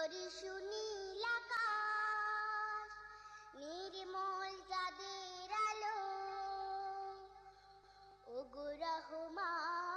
তোর সুনীল নির্মল যাদের আলো। ওগো রহমান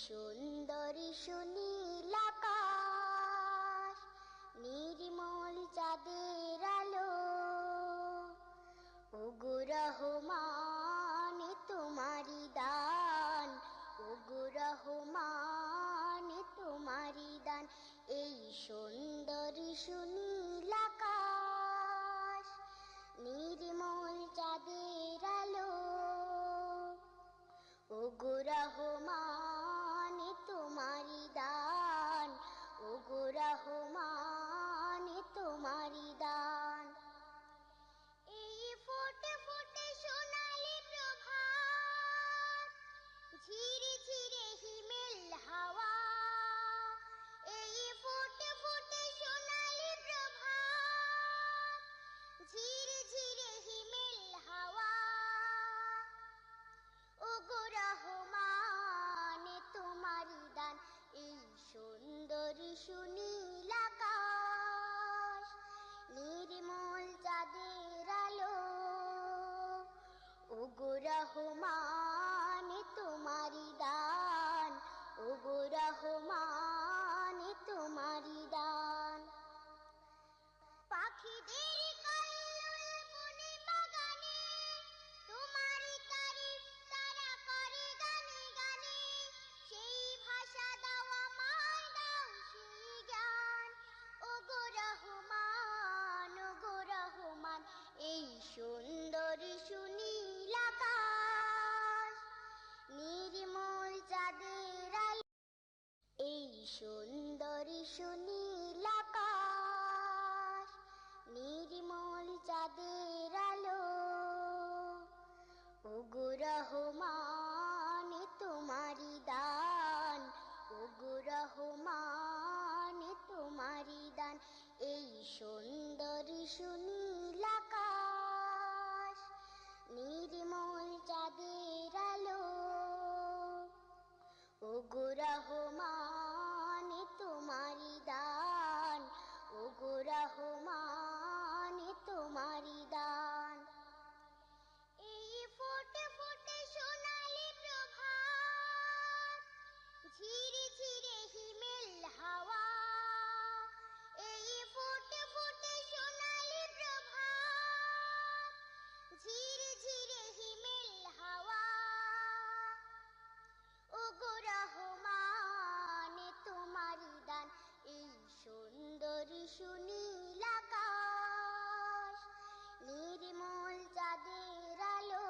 সুন্দরী শুনি তোমার সুন্দরী সুনীল সুনীল নির্মল চাঁদের আলো